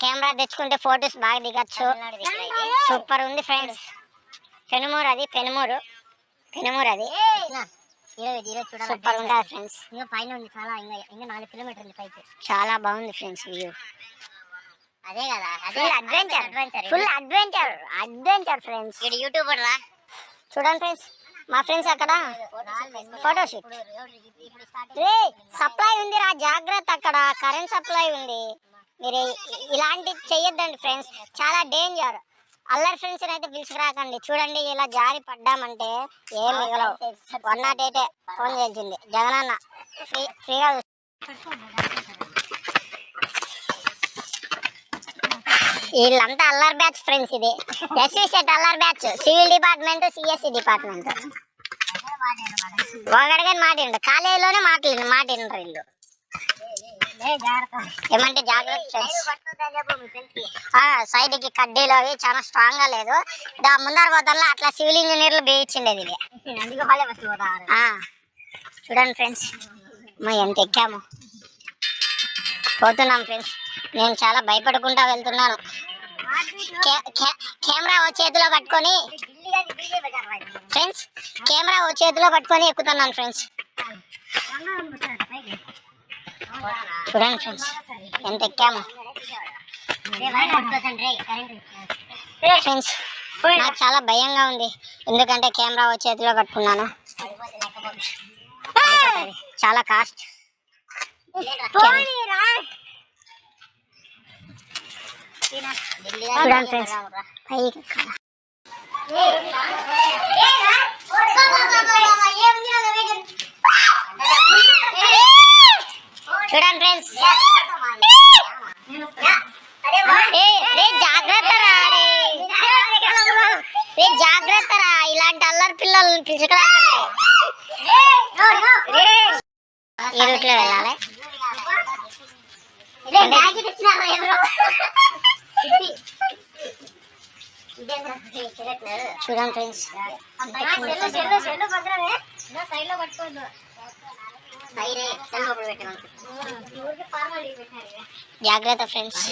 Camera తెచ్చుకుంటే photos బాగా దిగచ్చు. సూపర్ ఉంది ఫ్రెండ్స్. పెనుమూరు అది పెనుమూరు. పెనుమూరు అది. సూపర్ ఉంటుంది ఫ్రెండ్స్. ఇంకా పైన ఉంది చాలా ఇంకా ఇంకా నాలుగు కిలోమీటర్లు పైకి. చాలా బాగుంది ఫ్రెండ్స్ వ్యూ. అదే కదా full adventure adventure full adventure adventure friends. ఇక్కడ యూట్యూబర్ రా. చూడండి ఫ్రెండ్స్. మా ఫ్రెండ్స్ అక్కడ ఫోటోషూట్ రే సప్లై ఉంది రా. జాగ్రత్త అక్కడ. కరెంట్ సప్లై ఉంది. మీరు ఇ- ఇలాంటి చెయ్యొద్దండి ఫ్రెండ్స్. చాలా డేంజర్. అల్లరి ఫ్రెండ్స్ అయితే పిలుచుకురాకండి. చూడండి ఇలా జారి పడ్డామంటే ఏం మిగలవు. వన్ నాట్ ఎయిటే ఫోన్ చేసింది జగనన్న ఫ్రీ ఫ్రీగా వీళ్ళంతా అల్లరి బ్యాచ్ ఫ్రెండ్స్ ఇది. ఎస్వి సెట్ అల్లరి batch civil department CSC department. ఒకడిగా మాటిండు. కాలేజీలోనే మాట్లాడి మాటిండ్రు వీళ్ళు. ఏమంటే జాగ్రత్త సైడ్కి కడ్డీలు అవి చాలా స్ట్రాంగ్గా లేదు దా ముందర పోతాను అట్లా సివిల్ ఇంజనీర్లు వేయించిండేది ఇది చూడండి ఫ్రెండ్స్ మా ఎంత ఎక్కాము పోతున్నాం ఫ్రెండ్స్ నేను చాలా భయపడుకుంటా వెళ్తున్నాను కెమెరా ఓ చేతిలో పట్టుకొని ఫ్రెండ్స్ కెమెరా ఓ చేతిలో పట్టుకొని ఎక్కుతున్నాను ఫ్రెండ్స్ చూడండి ఫ్రెండ్స్ ఎంత ఎక్కాము ఫ్రెండ్స్ నాకు చాలా భయంగా ఉంది ఎందుకంటే కెమెరా చేతిలో పట్టుకున్నాను చాలా కాస్ట్ చూడండి ఫ్రెండ్స్ పైకి చూడండి ఫ్రెండ్స్. జాగ్రత్త రా జాగ్రత్త రా. ఇలాంటి అల్లరి పిల్లల్ని పిలుచుకురాకండి ఈ రూట్లో వెళ్ళాలి. చూడండి ఫ్రెండ్స్. సైడ్లో పట్టుకోవద్దు. జాగ్రత్త ఫ్రెండ్స్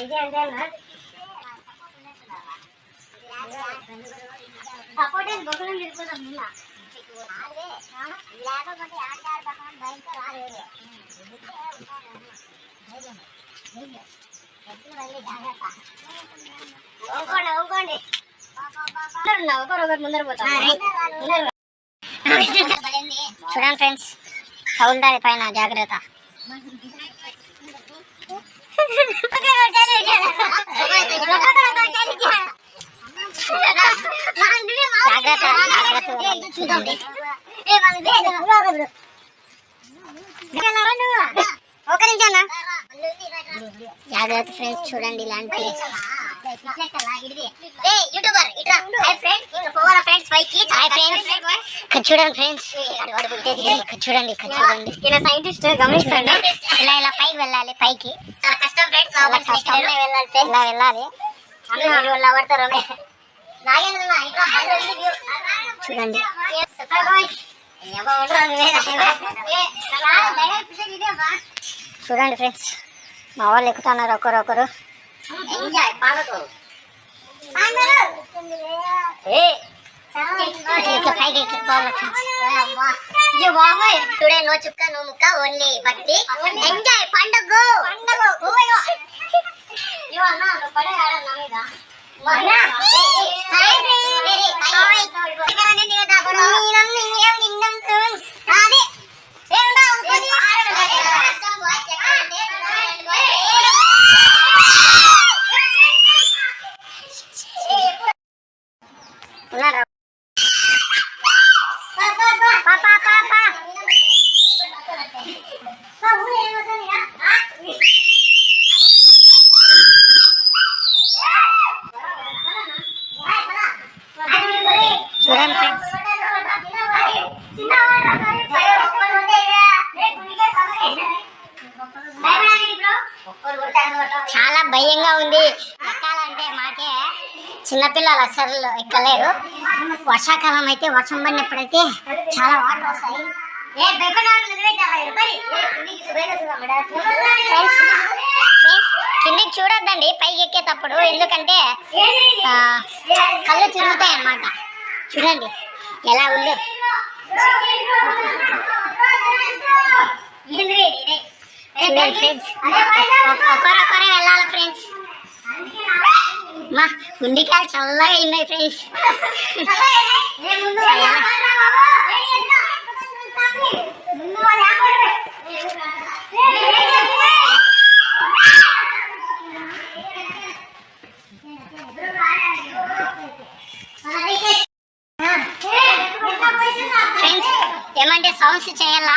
చూడండి ఫ్రెండ్స్ కౌలుదారి పైన జాగ్రత్త. జాగ్రత్త జాగ్రత్త. చూడండి ఒక నిమిషం జాగ్రత్త ఫ్రెండ్స్ చూడండి ఇలాంటి చూడండి ఫ్రెండ్స్ ఇక్కడ చూడండి చూడండి సైంటిస్ట్ గమనిస్తాడు ఇలా ఇలా పైకి వెళ్ళాలి పైకి కష్టం ఫ్రెండ్స్ వెళ్ళాలి ఇలా వెళ్ళాలి పడతారు చూడండి చూడండి ఫ్రెండ్స్ మా వాళ్ళు ఎక్కుతున్నారు ఒకరొకరు. ఎంజాయ్ పాడతో ఇట్లా పైకి ఎక్కిపోవాలి ఫ్రెండ్స్ టుడే నో చుక్క నో ముక్క ఓన్లీ భక్తి ఎంజాయ్ పండుగ పండుగ పడే ఆడన్నా మీద ఉన్నారా చిన్నపిల్లలు అసలు ఎక్కలేరు. వర్షాకాలం అయితే వర్షం పడినప్పుడైతే చాలా వాటర్ వస్తాయి. కిందికి చూడొద్దండి. పైకి ఎక్కేటప్పుడు. ఎందుకంటే కళ్ళు తిరుగుతాయి అన్నమాట. చూడండి ఎలా ఉందో. ఫ్రెండ్స్. ఒకరొకరే వెళ్ళాలి ఫ్రెండ్స్. మా గుండెకాయలు చల్లగా అయినాయి ఫ్రెండ్స్ ఫ్రెండ్స్ ఏమంటే సౌండ్స్ చేయాలా?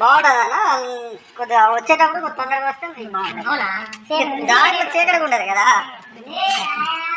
బాగుంటుందన్నా కొద్దిగా వచ్చేటప్పుడు కొద్ది తొందరగా వస్తే మీకు బాగుంటుంది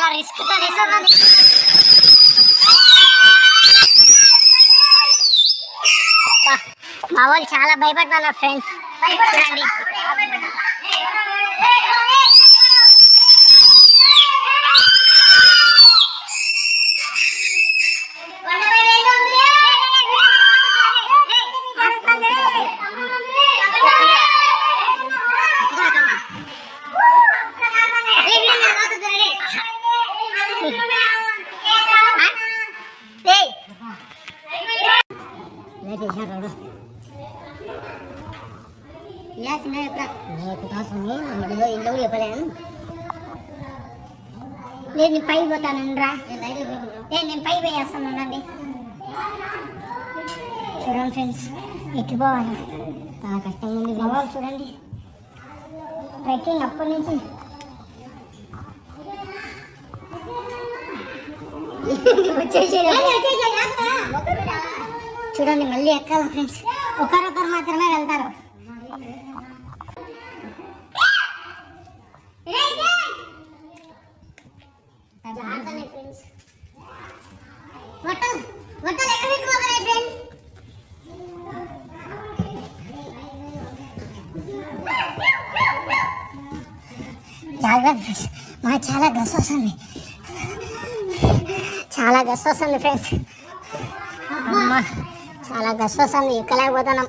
చాలా రిస్క్తో తీస్తున్నాను అబ్బా, మా వాళ్ళు చాలా భయపడుతున్నారు ఫ్రెండ్స్. చూడండి లేదు నేను పై పోతానండి రా లేదు నేను పై పోయేస్తానండి చూడండి ఫ్రెండ్స్ ఎక్కి పోవాలి? చాలా కష్టంగా ఉంది బాబు చూడండి. ట్రెక్కింగ్ అప్పటి నుంచి. చూడండి మళ్ళీ ఎక్కాలి ఫ్రెండ్స్. ఒకరొకరు మాత్రమే వెళ్తారు. వట్టలు వట్టలు ఫ్రెండ్స్ జాగ్రత్త మా చాలా గస్ వస్తుంది. చాలా గస్ వస్తుంది ఫ్రెండ్స్ అమ్మ చాలా గస్ వస్తుంది. ఎక్కలేకపోతున్నాం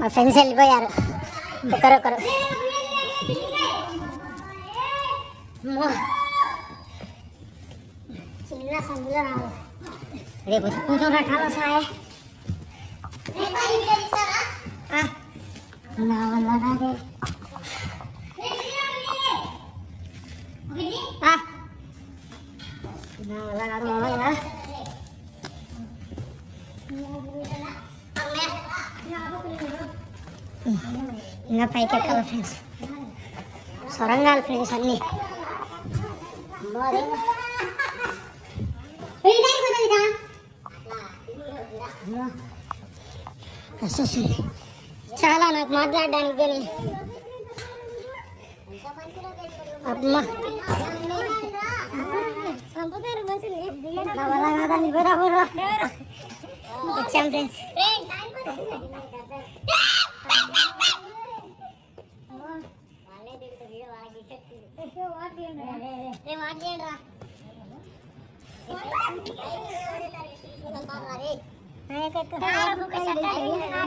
మా ఫ్రెండ్స్ వెళ్ళిపోయారు. ఒకరొకరు. అమ్మో. చిన్న సందులో రావు రేపు కొంచెం రకాలు సాయ నా వల్ల కాదే ఆ. నా వల్ల కాదు మామయ్య ఇంకా పైకి ఎక్కాలి ఫ్రెండ్స్ సొరంగాలు ఫ్రెండ్స్ అన్నీ అమ్మో, అదేంగా. అమ్మో. కష్టం వస్తుంది. చాలా నాకు మాట్లాడడానికి కానీ అమ్మా నా వల్ల కాదండి, పోరా,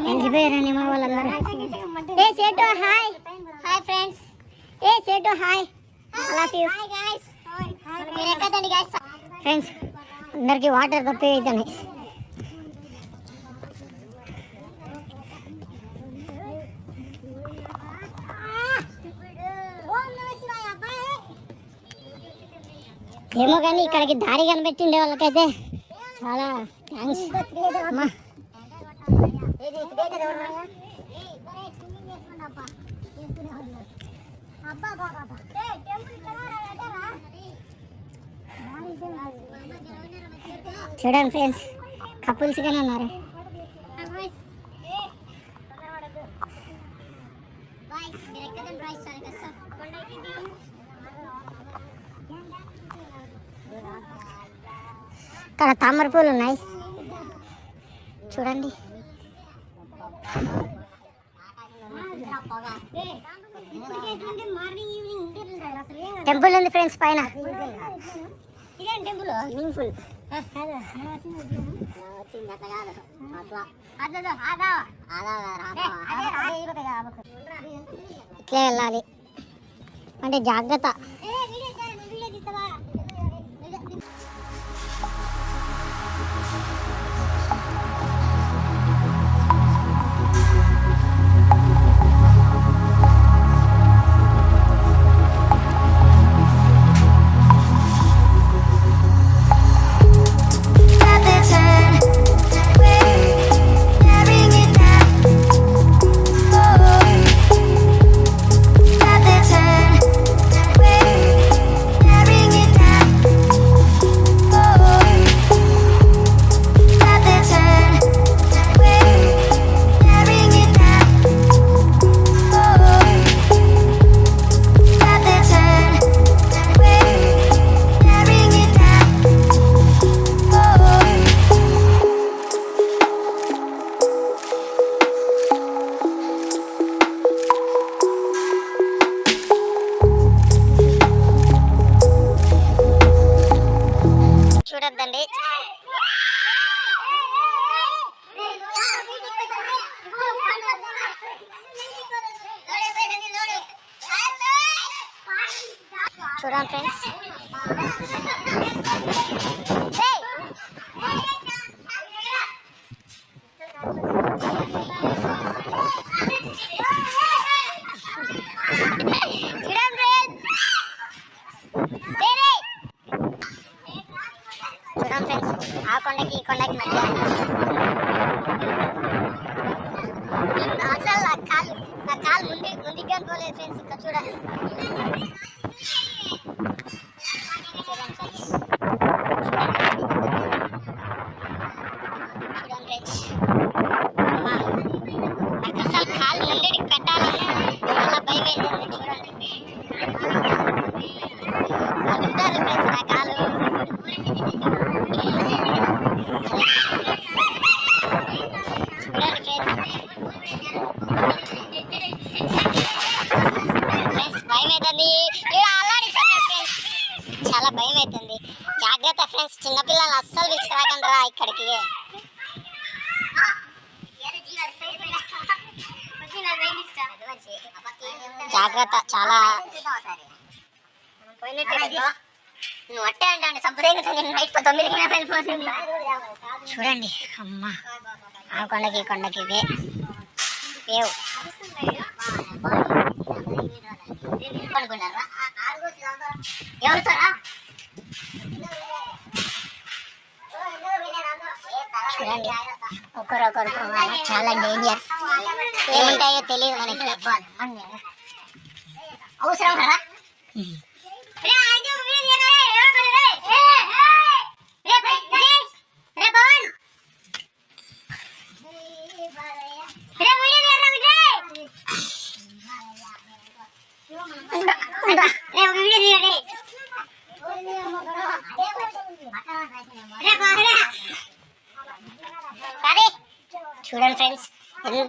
ఎంచిపోయారండి మా వాళ్ళందరూ ఏ సేటు హాయ్. Hi friends. ఏ సేటు హాయ్. లవ్ యూ ఫ్రెండ్స్ అందరికి వాటర్ తప్పి అవుతున్నాయి ఏమో కానీ ఇక్కడికి దారి కనిపెట్టిండే వాళ్ళకైతే చాలా థ్యాంక్స్ అమ్మా. చూడండి ఫ్రెండ్స్ కపుల్స్ గానే ఉన్నారు. ఇక్కడ తామర పూలు ఉన్నాయి. చూడండి. టెంపుల్ ఉంది ఫ్రెండ్స్ పైన. స్విమ్మింగ్ పూల్ ఇట్లే వెళ్ళాలి. అంటే జాగ్రత్త. Friends friends. ఆ కొండకి ఈ కొండకి మధ్య. అసలు నా కాలు నా కాలు ముందు ముందుగా పోలేదు ఫ్రెండ్స్. ఇక్కడ చూడండి ఫ్రెండ్స్ చూడండి ఫ్రెండ్స్ అమ్మా, నాకు అసలు కాలు ముందుకి పెట్టాలని చాలా భయం వేసింది చూడండి వదులుతారు ఫ్రెండ్స్ నా కాలు చూడండి ఫ్రెండ్స్ ఫ్రెండ్స్ భయం అవుతుంది చాలా భయం అవుతుంది జాగ్రత్త ఫ్రెండ్స్ చిన్నపిల్లలు అస్సలు తీసుకురాకండి రా ఇక్కడికి. జాగ్రత్త చాలా. నువ్వు అట్టే అంటే సంప్రదాయంగా నైట్ తొమ్మిదికి వెళ్ళిపోతుంది చూడండి అమ్మ. ఆ కొండకి కొండకి ఇదే సేవ్ ఎవరుతారా చూడండి ఒకరొకరు చాలా డేంజర్ ఏముంటాయో తెలియదు మనకి అవసరం కదా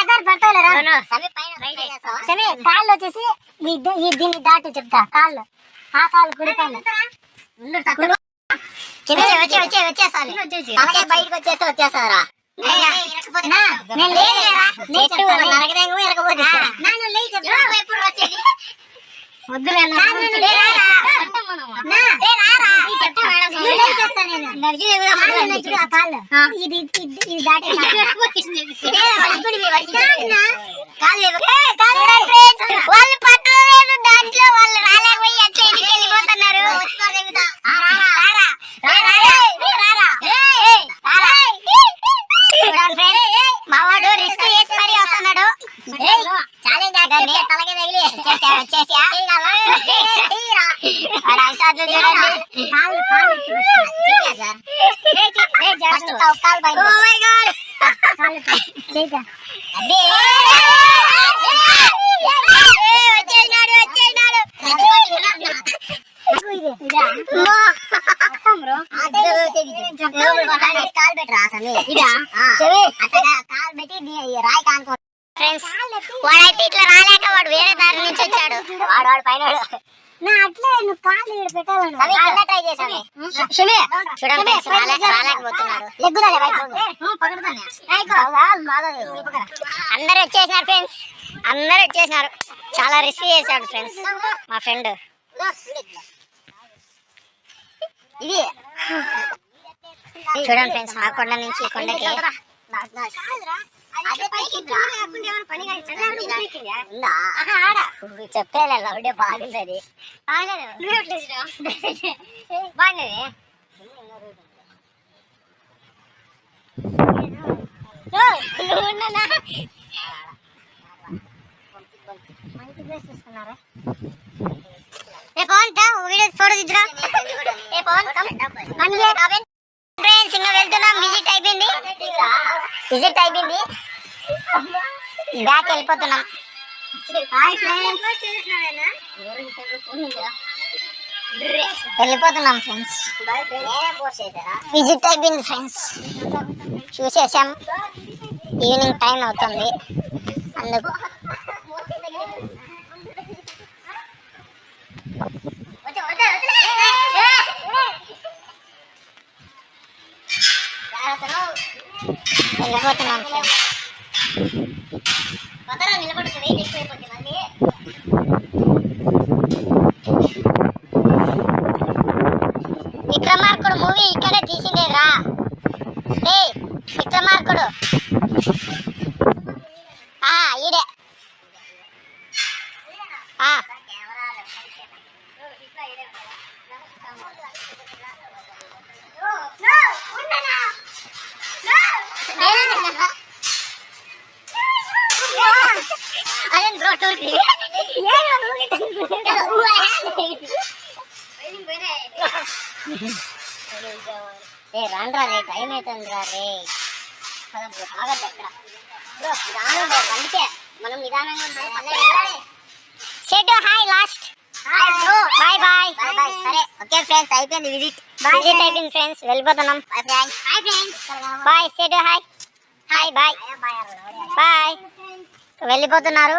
అద్దరు పడతావులేరా? సమీ పైన రైడ్ చేస్తావా సరే కాళ్ళు వచ్చేసి దీన్ని దాటి చెప్తా కాళ్ళు ఆ కాళ్ళు కుడి కాళ్ళు కింద వచ్చే వచ్చే వచ్చేసాలి తలకాయ బయటకు వచ్చేస్తే వచ్చేస్తారా నేను చెట్టు చెప్తాను. నరకదేమో ఎరకపోతే నాన్న చెప్తా. ఎప్పుడు వచ్చేది? వద్దులే వాళ్ళు పట్టలేదు దాంట్లో వాళ్ళు రాలేకపోయి అట్లా ఇంటికి వెళ్ళిపోతున్నారు ఆ, రారా. రారా. ఏ, రారా. ఏ, రారా. చూడండి friends, మా వాడు రిస్క్ చేసి మరీ వస్తున్నాడు ఛాలెంజ్ దాన్ని తలకే తగిలి వచ్చేసా వచ్చేసా వాడు అవసరాలు చూడండి కాళ్ళు కాళ్ళు Oh my God. కాళ్ళు చేయగా వచ్చేసినాడు వచ్చేసినాడు కాలు పెట్టరా సమీ కాలు పెట్టి నీ- రాయి కానుకో ఫ్రెండ్స్ వాడైతే ఇట్లా రాలేక వాడు వేరే దారి నుంచి వచ్చాడు వాడు వాడు పైన నా అట్లే నువ్వు ఇక్కడ పెట్టాలను చూడండి అందరు వచ్చేసినారు ఫ్రెండ్స్ అందరు వచ్చేసినారు చాలా రిస్క్ చేశాడు ఫ్రెండ్స్ మా ఫ్రెండ్ ఇది చూడండి ఫ్రెండ్స్ ఆ కొండ నుంచి ఈ కొండకి చెప్పేలే లౌడే బాగుంది బాగుంది మంచి ప్లేస్ తీసుకున్నారా ఏ పవన్ తా వీడియో ఫోటో దిద్దురా ఏ పవన్ ఇంకా వెళ్తున్నాం విజిట్ అయిపోయింది. విజిట్ అయిపోయింది. బ్యాక్ వెళ్ళిపోతున్నాం. వెళ్ళిపోతున్నాం ఫ్రెండ్స్ విజిట్ అయిపోయింది ఫ్రెండ్స్ చూసేసాం. ఈవినింగ్ టైం అవుతుంది. అందుకు నిలబడుతున్నాను నిలబడుతుంది. ఎక్కువైపోతుంది మళ్ళీ విక్రమార్కుడు మూవీ ఇక్కడే తీసిండేరా రే విక్రమార్కుడు ఆ ఈడే ఆ అదే బ్రో టూర్కి ఏ రాండ్రా రే టైం అవుతుంది రా. రే ఆగద్దు అక్కడ. బ్రో నిదానం బ్రో అందుకే మనం నిదానంగా ఉండాలి పల్లె set hi last. Hi bro. Bye bye. Bye bye. సరే ఓకే ఫ్రెండ్స్ అయిపోయింది విజిట్. విజిట్ అయిపోయింది ఫ్రెండ్స్ వెళ్ళిపోతున్నాం. Bye friends. Hi friends. Bye set hi. Hi. Bye bye. వెళ్ళిపోతున్నారు.